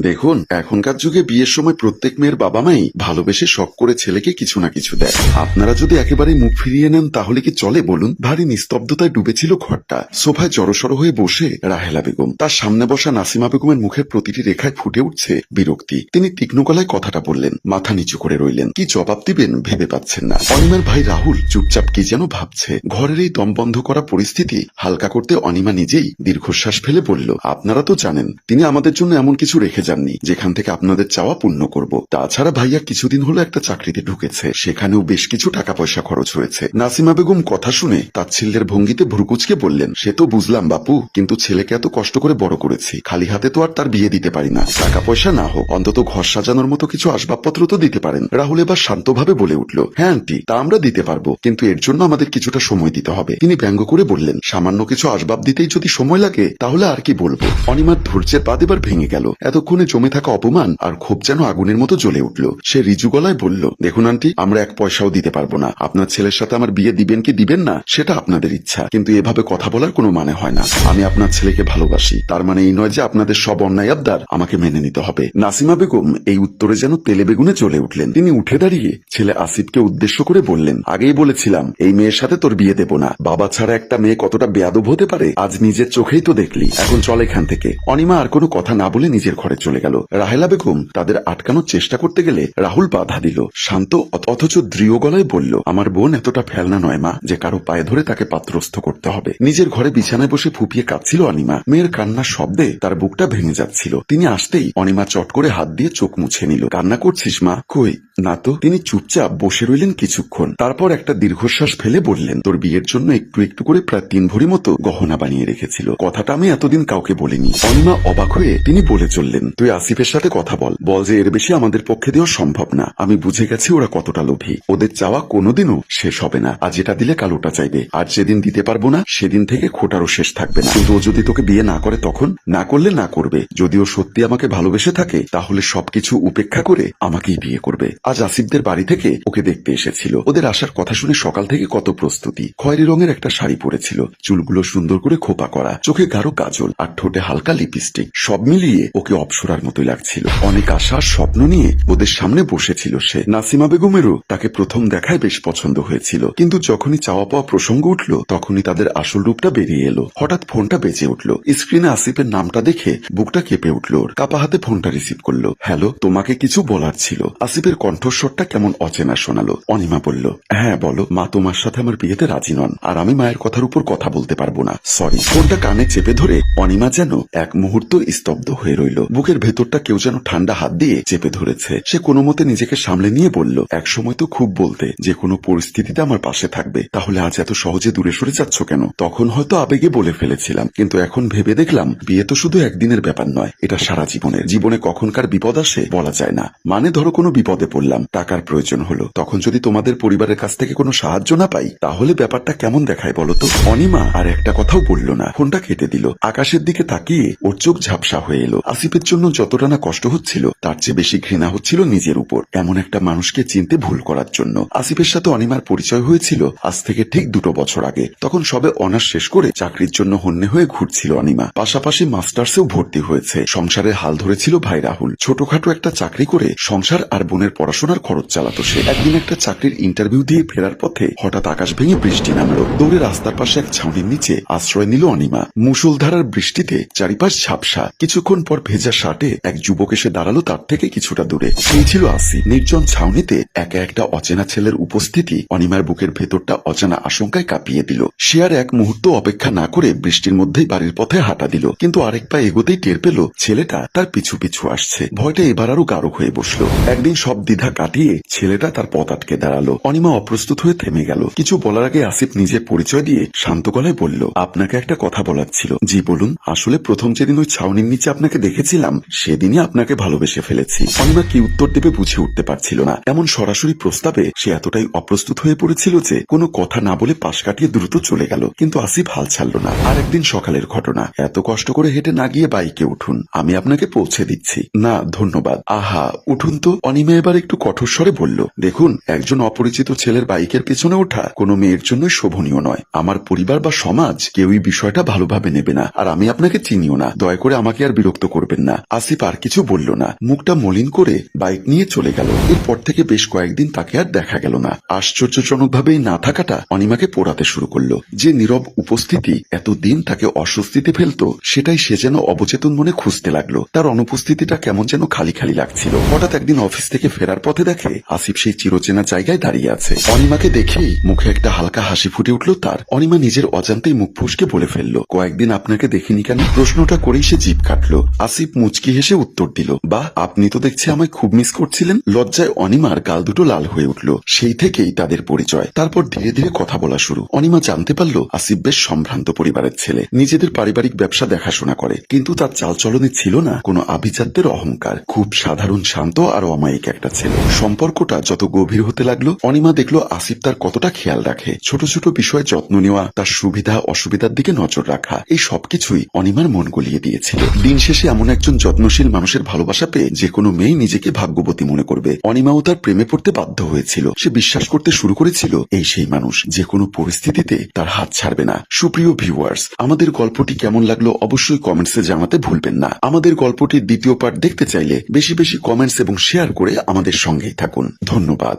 দেখুন, এখনকার যুগে বিয়ের সময় প্রত্যেক মেয়ের বাবা মাই ভালোবেসে শখ করে ছেলেকে কিছু না কিছু দেয়। আপনারা যদি একেবারে মুখ ফিরিয়ে নেন, তাহলে কি চলে বলুন? ভারী নিস্তব্ধতায় ডুবেছিল ঘরটা। সোফায় জড়সড় হয়ে বসে রাহেলা বেগম। তার সামনে বসা নাসিমা বেগমের মুখের প্রতিটি রেখায় ফুটে উঠছে বিরক্তি। তিনি তীক্ষ্ণ গলায় কথাটা বললেন, মাথা নিচু করে রইলেন। কি জবাব দিবেন ভেবে পাচ্ছেন না। অনিমার ভাই রাহুল চুপচাপ কি যেন ভাবছে। ঘরের এই দম বন্ধ করা পরিস্থিতি হালকা করতে অনিমা নিজেই দীর্ঘশ্বাস ফেলে বলল, আপনারা তো জানেন, তিনি আমাদের জন্য এমন কিছু রেখে যাননি যেখান থেকে আপনাদের চাওয়া পূর্ণ করব। তাছাড়া ভাইয়া কিছুদিন হলো একটা চাকরিতে ঢুকেছে। সেখানেও বেশ কিছু টাকা পয়সা খরচ হয়েছে। নাসিমা বেগম কথা শুনে তাচ্ছিল্যের ভঙ্গিতে ভ্রুকুচকে বললেন, সে তো বুঝলাম বাপু, কিন্তু ছেলেকে এত কষ্ট করে বড় করেছি। খালি হাতে তো আর তার বিয়ে দিতে পারি না। টাকা পয়সা না হোক, অন্তত ঘর সাজানোর মতো কিছু আসবাবপত্র তো দিতে পারেন। রাহুল এবার শান্তভাবে বলে উঠল হ্যাঁ আন্টি, তা আমরা দিতে পারব, কিন্তু এর জন্য আমাদের কিছুটা সময় দিতে হবে। তিনি ব্যঙ্গ করে বললেন, সামান্য কিছু আসবাব দিতেই যদি সময় লাগে, তাহলে আর কি বলব? অনিমার ধৈর্যের বাদ এবার ভেঙে গেল। এতক্ষণে জমে থাকা অপমান আর ক্ষোভ যেন আগুনের মতো জ্বলে উঠল। সে রিজু গলায় বলল, দেখুন আন্টি, আমরা এক পয়সাও দিতে পারব না। আপনার ছেলের সাথে আমার বিয়ে দিবেন কি দিবেন না, সেটা আপনাদের ইচ্ছা। কিন্তু এভাবে কথা বলার কোনো মানে হয় না। আমি আপনার ছেলেকে ভালোবাসি। তার মানে এই নয় যে আপনাদের সব অন্যায় আবদার আমাকে মেনে নিতে হবে। নাসিমা বেগম এই উত্তরে যেন তেলে বেগুনে চলে উঠলেন। তিনি উঠে দাঁড়িয়ে ছেলে আসিফকে উদ্দেশ্য করে বললেন, আগেই বলেছিলাম, এই মেয়ের সাথে তোর বিয়ে দেব না। বাবা ছাড়া একটা মেয়ে কতটা বেয়াদব হতে পারে, আজ নিজের চোখেই তো দেখলি। এখন চল এখান থেকে। অনিমা আর কোনো কথা না বলে নিজের ঘরে চলে গেল। রাহেলা বেগম তাদের আটকানোর চেষ্টা করতে গেলে রাহুল বাধা দিল। শান্ত অথচ দৃঢ় গলায় বলল, আমার বোন এতটা ফেলনা নয় মা, যে কারও পায়ে ধরে তাকে পাত্রস্থ করতে হবে। নিজের ঘরে বিছানায় বসে ফুপিয়ে কাঁদছিল অনিমা। মেয়ের কান্নার শব্দে তার বুকটা ভেঙে যাচ্ছিল। তিনি আসতেই অনিমা চট করে হাত দিয়ে চোখ মুছে নিল। কান্না করছিস মা? কই? না তো? তিনি চুপচাপ বসে রইলেন কিছুক্ষণ। তারপর একটা দীর্ঘশ্বাস ফেলে বললেন, তোর বিয়ের জন্য একটু একটু করে প্রায় তিন ভরি মতো গহনা বানিয়ে রেখেছিল। কথাটা আমি এতদিন কাউকে বলিনি। অনিমা অবাক হয়ে তিনি বলে চললেন, তুই আসিফের সাথে কথা বল। বল যে এর বেশি আমাদের পক্ষে দেওয়া সম্ভব না। আমি বুঝে গেছি ওরা কতটা লোভী। ওদের চাওয়া কোনোদিনও শেষ হবে না। আজ এটা দিলে কাল ওটা চাইবে। আর যেদিন দিতে পারব না, সেদিন থেকে খোটারও শেষ থাকবে না। কিন্তু ও যদি তোকে বিয়ে না করে তখন, না করলে না করবে। যদিও সত্যি আমাকে ভালোবেসে থাকে, তাহলে সবকিছু উপেক্ষা করে আমাকেই বিয়ে করবে। আজ আসিফদের বাড়ি থেকে ওকে দেখতে এসেছিল। ওদের আসার কথা শুনে সকাল থেকে কত প্রস্তুতি। খয়েরি রঙের একটা শাড়ি পরেছিল। চুলগুলো সুন্দর করে খোপা করা, চোখে গাঢ় কাজল আর ঠোঁটে হালকা লিপস্টিক। সব মিলিয়ে ওকে অপসরার মতোই লাগছিল। অনেক আশা স্বপ্ন নিয়ে ওদের সামনে বসেছিল সে। নাসিমা বেগমেরও তাকে প্রথম দেখায় বেশ পছন্দ হয়েছিল। কিন্তু যখনই চাওয়া পাওয়া প্রসঙ্গ উঠল, তখনই তাদের আসল রূপটা বেরিয়ে এলো। হঠাৎ ফোনটা বেজে উঠল। স্ক্রিনে আসিফের নামটা দেখে বুকটা কেঁপে উঠল কাপা হাতে ফোনটা রিসিভ করল। হ্যালো, তোমাকে কিছু বলার ছিল। আসিফের কণ্ঠস্বরটা কেমন অচেনা শোনালো। অনিমা বলল হ্যাঁ বলো। মা তোমার সাথে আমার বিয়েতে রাজি নন, আর আমি মায়ের কথার উপর কথা বলতে পারব না। সরি ফোনটা কানে চেপে ধরে অনিমা যেন এক মুহূর্ত স্তব্ধ হয়ে রইল। বুকের ভেতরটা কেউ যেন ঠান্ডা হাত দিয়ে চেপে ধরেছে। সে কোনো মতে নিজেকে সামলে নিয়ে বলল এক সময় তো খুব বলতে, যে কোনো পরিস্থিতিতে আমার পাশে থাকবে, তাহলে আজ এত সহজে দূরে সরে যাচ্ছ কেন? তখন হয়তো আবেগে বলে ফেলেছিলাম, কিন্তু এখন ভেবে দেখলাম, বিয়ে তো শুধু একদিনের ব্যাপার নয়, এটা সারা জীবনের। জীবনে কখনকার বিপদ আসে বলা যায় না। মানে ধরো কোনো বিপদে পড়লাম টাকার প্রয়োজন হলো। তখন যদি তোমাদের পরিবারের কাছ থেকে কোনো সাহায্য না পাই, তাহলে ব্যাপারটা কেমন দেখায় বলো তো? অনিমা আর একটা কথাও বলল না। ফোনটা কেটে দিল। আকাশের দিকে তাকিয়ে ওর চোখ ঝাপসা হয়ে এলো। আসিফের জন্য যতটা না কষ্ট হচ্ছিল, তার চেয়ে বেশি ঘৃণা হচ্ছিল নিজের উপর, এমন একটা মানুষকে চিনতে ভুল করার জন্য। আসিফের সাথে অনিমার পরিচয় হয়েছিল আজ থেকে ঠিক দুটো বছর আগে। তখন সবে অনার্স শেষ করে চাকরির জন্য হন্যে হয়ে ঘুরছিল অনিমা। পাশাপাশি মাস্টার্সেও ভর্তি হয়েছে। সংসারের হাল ধরেছিল ভাই রাহুল। ছোটখাটো একটা চাকরি করে সংসার আর বোনের পড়াশোনার খরচ চালাতো সে। একদিন একটা চাকরির ইন্টারভিউ দিয়ে ফেরার পথে হঠাৎ আকাশ ভেঙে বৃষ্টি নামলো। দৌড়ে রাস্তার পাশে এক ছাউনির নিচে আশ্রয় নিল অনিমা। মুষলধারার বৃষ্টিতে চারিপাশ ঝাপসা। কিছুক্ষণ পর ভেজা শার্টে এক যুবক এসে দাঁড়াল তার থেকে কিছুটা দূরে। সেই ছিল আসি নির্জন ছাউনিতে একা একটা অচেনা ছেলের উপস্থিতি অনিমার বুকের ভেতরটা অচেনা আশঙ্কায় কাঁপিয়ে দিল। সে আর এক মুহূর্ত অপেক্ষা না করে বৃষ্টির মধ্যেই বাড়ির পথে হাঁটা দিল। কিন্তু আরেক পা এগোতেই টের পেল ছেলেটা তার পিছু পিছু আসছে। ভয়টা এবার আরও গাঢ় হয়ে বসল। একদিন সব দ্বিধা কাটিয়ে ছেলেটা তার পথ আটকে দাঁড়াল। অনিমা অপ্রস্তুত হয়ে থেমে গেল। কিছু বলার আগে আসিফ নিজের পরিচয় দিয়ে শান্ত গলায় বলল, আপনাকে একটা কথা বলার ছিল। জি, বলুন। আসলে প্রথম যেদিন ওই ছাউনির নিচে আপনাকে দেখেছিলাম, সেদিনই আপনাকে ভালোবেসে ফেলেছি। অনিমা কি উত্তর দেবে বুঝে উঠতে পারছিল না। এমন সরাসরি প্রস্তাবে সে এতটাই অপ্রস্তুত হয়ে পড়েছিল যে কোনো কথা না বলে পাশ কাটিয়ে দ্রুত চলে গেল। কিন্তু আসিফ হাল ছাড়ল না। আর একদিন সকালের ঘটনা। এত কষ্ট করে হেঁটে না গিয়ে বাইকে উঠুন। আমি আপনাকে পৌঁছে দিচ্ছি। না, ধন্যবাদ। আহা, উঠুন তো। অনিমা এবার একটু কঠোর স্বরে বলল, দেখুন, একজন অপরিচিত ছেলের বাইকের পেছনে ওঠা কোনো মেয়ের জন্য শোভনীয় নয়। আমার পরিবার বা সমাজ কেউই বিষয়টা ভালোভাবে নেবে না, আর আমি আপনাকে চিনিও না। দয়া করে আমাকে আর বিরক্ত করবেন না। আসিফ আর কিছু বলল না। মুখটা মলিন করে বাইক নিয়ে চলে গেল। এরপর থেকে বেশ কয়েকদিন তাকে আর দেখা গেল না। আশ্চর্যজনকভাবে না থাকাটা অনিমাকে পোড়াতে শুরু করল। যে নীরব উপস্থিতি এতদিন তাকে অস্বস্তিতে ফেলতো, সেটাই সে যেন অবচেতন মনে খুঁজতে লাগল। তার অনুপস্থিতিটা কেমন যেন খালি খালি লাগছিল। হঠাৎ একদিন অফিস থেকে ফেরার পথে দেখে আসিফ সেই চিরচেনা জায়গায় দাঁড়িয়ে আছে। অনিমাকে দেখেই মুখে একটা হালকা হাসি ফুটে উঠল তার। অনিমা নিজের অজান্তেই মুখ ফুসকে বলে ফেলল, কয়েকদিন আপনাকে দেখিনি কেন? প্রশ্নটা করেই সে জিভ কাটলো। আসিফ মুচকি হেসে উত্তর দিল বা আপনি তো দেখছি আমায় খুব মিস করছিলেন। লজ্জায় অনিমার গাল দুটো লাল হয়ে উঠল। সেই থেকেই তাদের পরিচয়। তারপর ধীরে ধীরে কথা বলা শুরু। অনিমা জানতে পারল, আসিফ বেশ সম্ভ্রান্ত পরিবারের ছেলে। নিজেদের পারিবারিক ব্যবসা দেখাশোনা করে। কিন্তু তার চালচলনে ছিল না, কোনো আভিজাত্যের অহংকার। খুব সাধারণ, শান্ত আর অমায়িক একটা ছেলে। সম্পর্কটা যত গভীর হতে লাগল, অনিমা দেখল আসিফ তার কতটা খেয়াল রাখে। ছোট ছোট বিষয়ে যত্ন নেওয়া, তার সুবিধা অসুবিধার দিকে নজর রাখা, এই সবকিছুই অনিমার মন গলিয়ে দিয়েছিল। দিন শেষে এমন একজন যত্নশীল মানুষের ভালোবাসা পেয়ে যে কোনো মেয়ে নিজেকে ভাগ্যবতী মনে করবে। অনিমাও তার প্রেমে পড়তে বাধ্য হয়েছিল। সে বিশ্বাস করতে শুরু করেছিল, এই সেই মানুষ যে কোনো পরিস্থিতিতে তার হাত ছাড়বে না। সুপ্রিয় ভিউয়ার্স আমাদের গল্পটি কেমন লাগল অবশ্যই কমেন্টসে জানাতে ভুলবেন না। আমাদের গল্পটির দ্বিতীয় পার্ট দেখতে চাইলে বেশি বেশি কমেন্টস এবং শেয়ার করে আমাদের সঙ্গেই থাকুন। ধন্যবাদ।